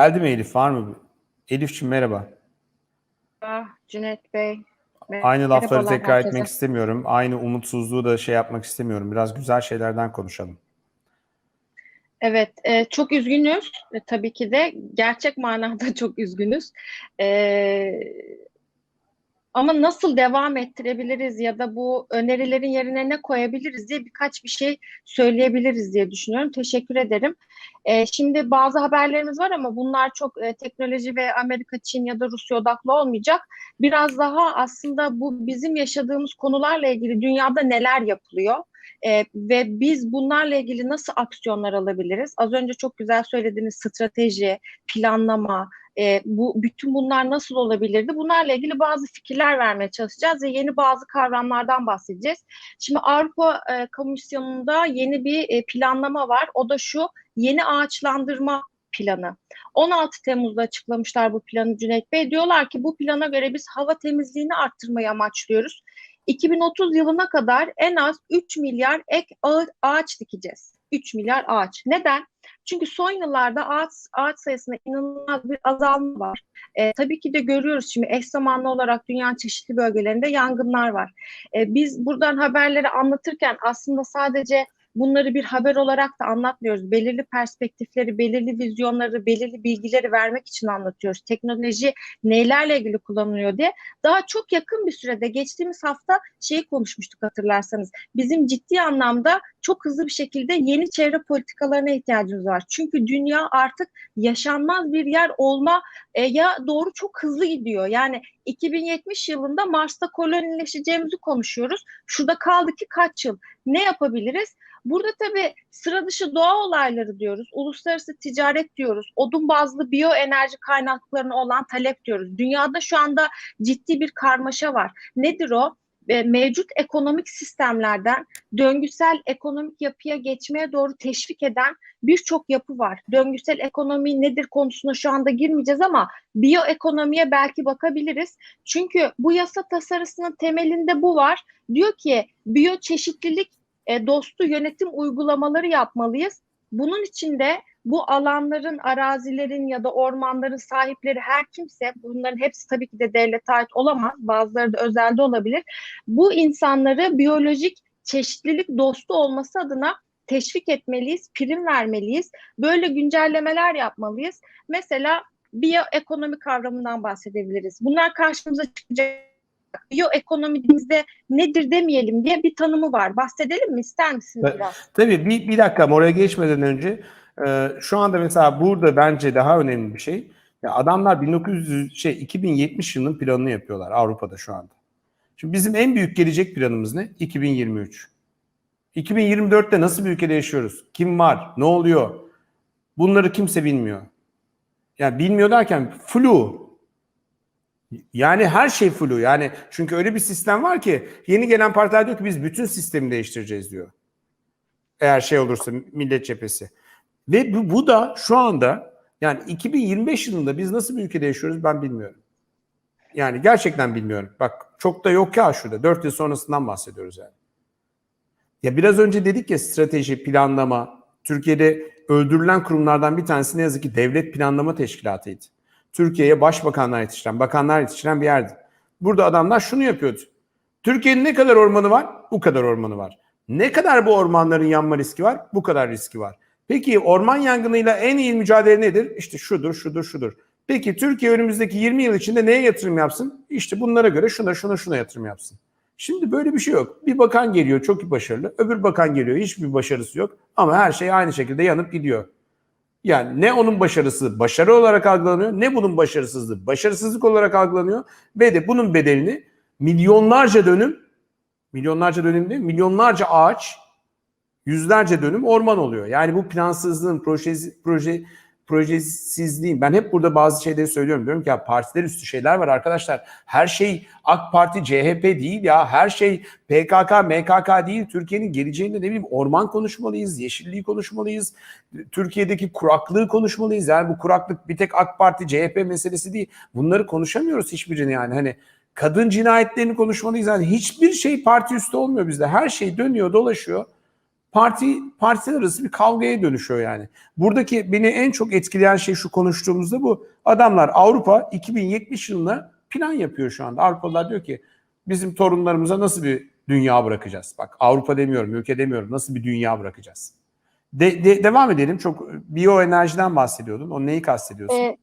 Geldi mi Elif var mı? Elif'ciğim merhaba. Ah, Cüneyt Bey. Aynı lafları tekrar herkese. etmek istemiyorum. Aynı umutsuzluğu da şey yapmak istemiyorum. Biraz güzel şeylerden konuşalım. Evet, e, çok üzgünüz. E, tabii ki de gerçek manada çok üzgünüz. E, ama nasıl devam ettirebiliriz ya da bu önerilerin yerine ne koyabiliriz diye birkaç bir şey söyleyebiliriz diye düşünüyorum. Teşekkür ederim. E, şimdi bazı haberlerimiz var ama bunlar çok e, teknoloji ve Amerika, Çin ya da Rusya odaklı olmayacak. Biraz daha aslında bu bizim yaşadığımız konularla ilgili dünyada neler yapılıyor? E, ve biz bunlarla ilgili nasıl aksiyonlar alabiliriz? Az önce çok güzel söylediğiniz strateji, planlama, e, bu bütün bunlar nasıl olabilirdi? Bunlarla ilgili bazı fikirler vermeye çalışacağız ve yeni bazı kavramlardan bahsedeceğiz. Şimdi Avrupa e, Komisyonu'nda yeni bir e, planlama var. O da şu yeni ağaçlandırma planı. 16 Temmuz'da açıklamışlar bu planı Cüneyt Bey. Diyorlar ki bu plana göre biz hava temizliğini arttırmayı amaçlıyoruz. 2030 yılına kadar en az 3 milyar ek ağa- ağaç dikeceğiz. 3 milyar ağaç. Neden? Çünkü son yıllarda ağaç, ağaç sayısında inanılmaz bir azalma var. Ee, tabii ki de görüyoruz şimdi eş zamanlı olarak dünyanın çeşitli bölgelerinde yangınlar var. Ee, biz buradan haberleri anlatırken aslında sadece bunları bir haber olarak da anlatmıyoruz. Belirli perspektifleri, belirli vizyonları, belirli bilgileri vermek için anlatıyoruz. Teknoloji nelerle ilgili kullanılıyor diye. Daha çok yakın bir sürede geçtiğimiz hafta şeyi konuşmuştuk hatırlarsanız. Bizim ciddi anlamda çok hızlı bir şekilde yeni çevre politikalarına ihtiyacımız var. Çünkü dünya artık yaşanmaz bir yer olma e, ya doğru çok hızlı gidiyor. Yani 2070 yılında Mars'ta kolonileşeceğimizi konuşuyoruz. Şurada kaldı ki kaç yıl? Ne yapabiliriz? Burada tabii sıra dışı doğa olayları diyoruz, uluslararası ticaret diyoruz, odun bazlı biyoenerji kaynaklarına olan talep diyoruz. Dünyada şu anda ciddi bir karmaşa var. Nedir o? E, Mevcut ekonomik sistemlerden döngüsel ekonomik yapıya geçmeye doğru teşvik eden birçok yapı var. Döngüsel ekonomi nedir konusuna şu anda girmeyeceğiz ama biyoekonomiye belki bakabiliriz. Çünkü bu yasa tasarısının temelinde bu var. Diyor ki biyoçeşitlilik e, dostu yönetim uygulamaları yapmalıyız. Bunun için de bu alanların, arazilerin ya da ormanların sahipleri her kimse, bunların hepsi tabii ki de devlete ait olamaz, bazıları da özelde olabilir. Bu insanları biyolojik çeşitlilik dostu olması adına teşvik etmeliyiz, prim vermeliyiz. Böyle güncellemeler yapmalıyız. Mesela biyoekonomi kavramından bahsedebiliriz. Bunlar karşımıza çıkacak biyoekonomimizde nedir demeyelim diye bir tanımı var. Bahsedelim mi? İster misiniz biraz? Tabii bir, bir dakika oraya geçmeden önce e, şu anda mesela burada bence daha önemli bir şey. Ya adamlar 1900 şey 2070 yılının planını yapıyorlar Avrupa'da şu anda. Şimdi bizim en büyük gelecek planımız ne? 2023. 2024'te nasıl bir ülkede yaşıyoruz? Kim var? Ne oluyor? Bunları kimse bilmiyor. Yani bilmiyor derken flu. Yani her şey flu. Yani çünkü öyle bir sistem var ki yeni gelen partiler diyor ki biz bütün sistemi değiştireceğiz diyor. Eğer şey olursa millet cephesi. Ve bu, bu da şu anda yani 2025 yılında biz nasıl bir ülkede yaşıyoruz ben bilmiyorum. Yani gerçekten bilmiyorum. Bak çok da yok ya şurada. 4 yıl sonrasından bahsediyoruz yani. Ya biraz önce dedik ya strateji, planlama. Türkiye'de öldürülen kurumlardan bir tanesi ne yazık ki Devlet Planlama Teşkilatı'ydı. Türkiye'ye başbakanlar yetiştiren, bakanlar yetiştiren bir yerdi. Burada adamlar şunu yapıyordu. Türkiye'nin ne kadar ormanı var? Bu kadar ormanı var. Ne kadar bu ormanların yanma riski var? Bu kadar riski var. Peki orman yangınıyla en iyi mücadele nedir? İşte şudur, şudur, şudur. Peki Türkiye önümüzdeki 20 yıl içinde neye yatırım yapsın? İşte bunlara göre şuna, şuna, şuna yatırım yapsın. Şimdi böyle bir şey yok. Bir bakan geliyor çok başarılı, öbür bakan geliyor hiçbir başarısı yok ama her şey aynı şekilde yanıp gidiyor. Yani ne onun başarısı başarı olarak algılanıyor ne bunun başarısızlığı başarısızlık olarak algılanıyor ve de bunun bedelini milyonlarca dönüm milyonlarca dönüm değil milyonlarca ağaç yüzlerce dönüm orman oluyor. Yani bu plansızlığın projesi, proje projesizliğin ben hep burada bazı şeyleri söylüyorum diyorum ki ya partiler üstü şeyler var arkadaşlar. Her şey AK Parti, CHP değil ya. Her şey PKK, MKK değil. Türkiye'nin geleceğinde ne bileyim orman konuşmalıyız, yeşilliği konuşmalıyız. Türkiye'deki kuraklığı konuşmalıyız. Yani bu kuraklık bir tek AK Parti, CHP meselesi değil. Bunları konuşamıyoruz hiçbirini yani. Hani kadın cinayetlerini konuşmalıyız. Yani hiçbir şey parti üstü olmuyor bizde. Her şey dönüyor, dolaşıyor. Parti partiler arası bir kavgaya dönüşüyor yani. Buradaki beni en çok etkileyen şey şu konuştuğumuzda bu. Adamlar Avrupa 2070 yılına plan yapıyor şu anda. Avrupalılar diyor ki bizim torunlarımıza nasıl bir dünya bırakacağız? Bak Avrupa demiyorum, ülke demiyorum. Nasıl bir dünya bırakacağız? De, de- devam edelim. Çok biyoenerjiden bahsediyordun. O neyi kastediyorsun? Ee,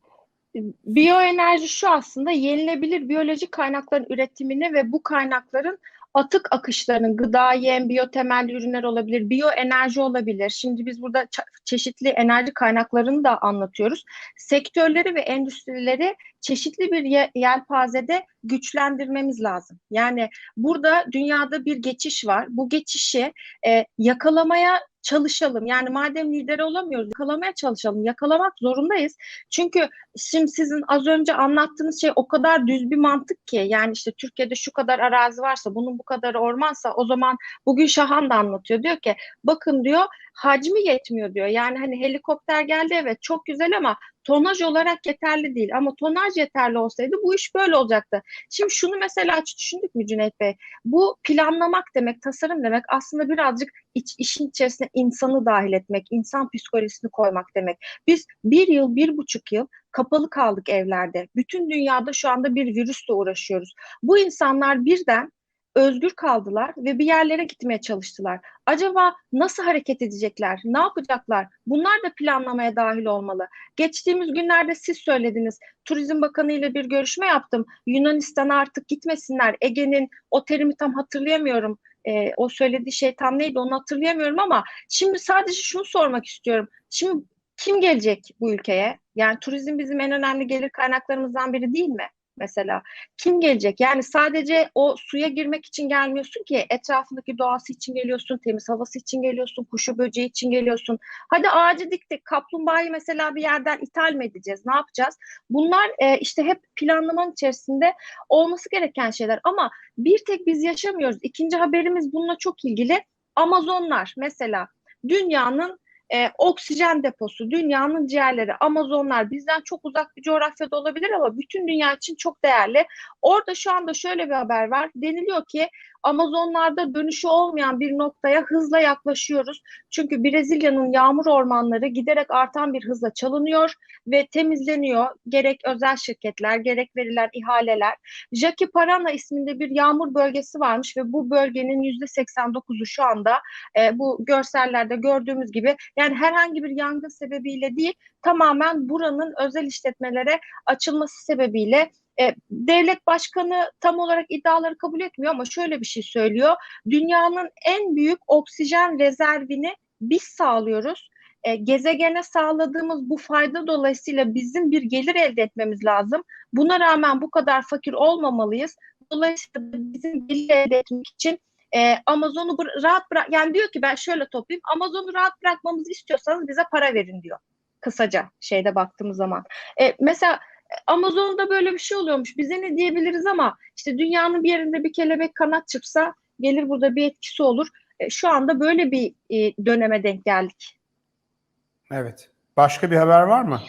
biyoenerji şu aslında yenilebilir biyolojik kaynakların üretimini ve bu kaynakların atık akışlarının gıda, yem, biyotemelli ürünler olabilir, biyoenerji olabilir. Şimdi biz burada çeşitli enerji kaynaklarını da anlatıyoruz. Sektörleri ve endüstrileri çeşitli bir ye- yelpazede güçlendirmemiz lazım. Yani burada dünyada bir geçiş var. Bu geçişi e, yakalamaya çalışalım. Yani madem lider olamıyoruz, yakalamaya çalışalım. Yakalamak zorundayız. Çünkü şimdi sizin az önce anlattığınız şey o kadar düz bir mantık ki yani işte Türkiye'de şu kadar arazi varsa bunun bu kadar ormansa o zaman bugün Şahan da anlatıyor. Diyor ki bakın diyor hacmi yetmiyor diyor. Yani hani helikopter geldi evet çok güzel ama tonaj olarak yeterli değil. Ama tonaj yeterli olsaydı bu iş böyle olacaktı. Şimdi şunu mesela hiç düşündük mü Cüneyt Bey? Bu planlamak demek, tasarım demek aslında birazcık iç, işin içerisine insanı dahil etmek, insan psikolojisini koymak demek. Biz bir yıl, bir buçuk yıl kapalı kaldık evlerde. Bütün dünyada şu anda bir virüsle uğraşıyoruz. Bu insanlar birden özgür kaldılar ve bir yerlere gitmeye çalıştılar. Acaba nasıl hareket edecekler? Ne yapacaklar? Bunlar da planlamaya dahil olmalı. Geçtiğimiz günlerde siz söylediniz. Turizm Bakanı ile bir görüşme yaptım. Yunanistan'a artık gitmesinler. Ege'nin o terimi tam hatırlayamıyorum. Ee, o söylediği şey tam neydi onu hatırlayamıyorum ama şimdi sadece şunu sormak istiyorum. Şimdi kim gelecek bu ülkeye? Yani turizm bizim en önemli gelir kaynaklarımızdan biri değil mi? Mesela kim gelecek? Yani sadece o suya girmek için gelmiyorsun ki etrafındaki doğası için geliyorsun, temiz havası için geliyorsun, kuşu böceği için geliyorsun. Hadi ağacı diktik, kaplumbağayı mesela bir yerden ithal mi edeceğiz? Ne yapacağız? Bunlar e, işte hep planlamanın içerisinde olması gereken şeyler ama bir tek biz yaşamıyoruz. İkinci haberimiz bununla çok ilgili. Amazonlar mesela dünyanın e, oksijen deposu, dünyanın ciğerleri, Amazonlar bizden çok uzak bir coğrafyada olabilir ama bütün dünya için çok değerli. Orada şu anda şöyle bir haber var. Deniliyor ki Amazonlarda dönüşü olmayan bir noktaya hızla yaklaşıyoruz. Çünkü Brezilya'nın yağmur ormanları giderek artan bir hızla çalınıyor ve temizleniyor. Gerek özel şirketler, gerek verilen ihaleler. Jackie Parana isminde bir yağmur bölgesi varmış ve bu bölgenin %89'u şu anda e, bu görsellerde gördüğümüz gibi yani herhangi bir yangın sebebiyle değil tamamen buranın özel işletmelere açılması sebebiyle e, devlet başkanı tam olarak iddiaları kabul etmiyor ama şöyle bir şey söylüyor. Dünyanın en büyük oksijen rezervini biz sağlıyoruz. E, gezegene sağladığımız bu fayda dolayısıyla bizim bir gelir elde etmemiz lazım. Buna rağmen bu kadar fakir olmamalıyız. Dolayısıyla bizim gelir elde etmek için e, Amazon'u bıra- rahat bırak yani diyor ki ben şöyle toplayayım Amazon'u rahat bırakmamızı istiyorsanız bize para verin diyor. Kısaca şeyde baktığımız zaman. E, mesela Amazon'da böyle bir şey oluyormuş. Bize ne diyebiliriz ama işte dünyanın bir yerinde bir kelebek kanat çırpsa gelir burada bir etkisi olur. E, şu anda böyle bir e, döneme denk geldik. Evet. Başka bir haber var mı?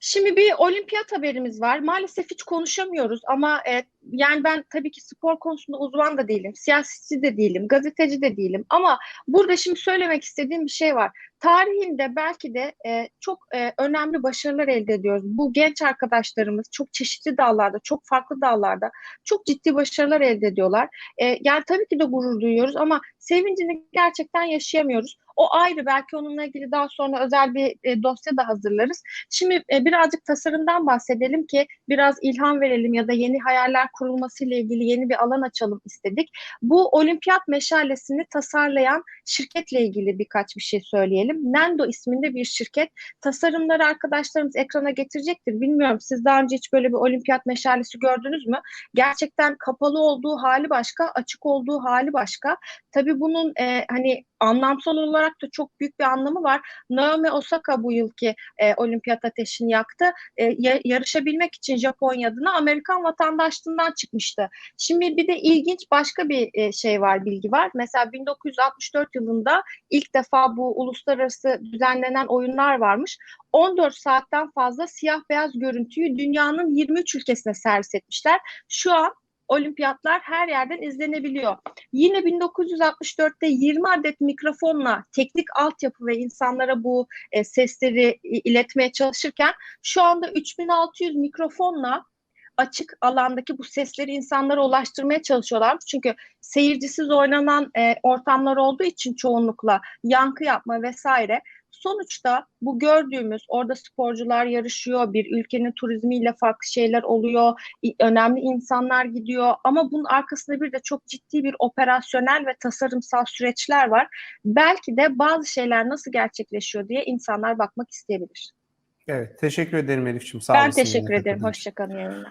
Şimdi bir olimpiyat haberimiz var. Maalesef hiç konuşamıyoruz ama e, yani ben tabii ki spor konusunda uzman da değilim, siyasetçi de değilim, gazeteci de değilim ama burada şimdi söylemek istediğim bir şey var. Tarihinde belki de e, çok e, önemli başarılar elde ediyoruz. Bu genç arkadaşlarımız çok çeşitli dallarda, çok farklı dallarda çok ciddi başarılar elde ediyorlar. E, yani tabii ki de gurur duyuyoruz ama sevincini gerçekten yaşayamıyoruz. O ayrı belki onunla ilgili daha sonra özel bir e, dosya da hazırlarız. Şimdi e, birazcık tasarımdan bahsedelim ki biraz ilham verelim ya da yeni hayaller kurulması ile ilgili yeni bir alan açalım istedik. Bu olimpiyat meşalesini tasarlayan şirketle ilgili birkaç bir şey söyleyelim. Nendo isminde bir şirket. Tasarımları arkadaşlarımız ekrana getirecektir. Bilmiyorum siz daha önce hiç böyle bir olimpiyat meşalesi gördünüz mü? Gerçekten kapalı olduğu hali başka, açık olduğu hali başka. Tabii bunun e, hani anlamsal olarak da çok büyük bir anlamı var. Naomi Osaka bu yılki e, olimpiyat ateşini yaktı. E, ya, yarışabilmek için Japonya adına Amerikan vatandaşlığından çıkmıştı. Şimdi bir de ilginç başka bir e, şey var, bilgi var. Mesela 1964 yılında ilk defa bu uluslararası düzenlenen oyunlar varmış. 14 saatten fazla siyah beyaz görüntüyü dünyanın 23 ülkesine servis etmişler. Şu an olimpiyatlar her yerden izlenebiliyor. Yine 1964'te 20 adet mikrofonla teknik altyapı ve insanlara bu e, sesleri iletmeye çalışırken şu anda 3600 mikrofonla açık alandaki bu sesleri insanlara ulaştırmaya çalışıyorlar. Çünkü seyircisiz oynanan e, ortamlar olduğu için çoğunlukla yankı yapma vesaire. Sonuçta bu gördüğümüz orada sporcular yarışıyor, bir ülkenin turizmiyle farklı şeyler oluyor, önemli insanlar gidiyor ama bunun arkasında bir de çok ciddi bir operasyonel ve tasarımsal süreçler var. Belki de bazı şeyler nasıl gerçekleşiyor diye insanlar bakmak isteyebilir. Evet, teşekkür ederim Elif'ciğim. Sağ Ben teşekkür ederim. Hoşçakalın yayınlar.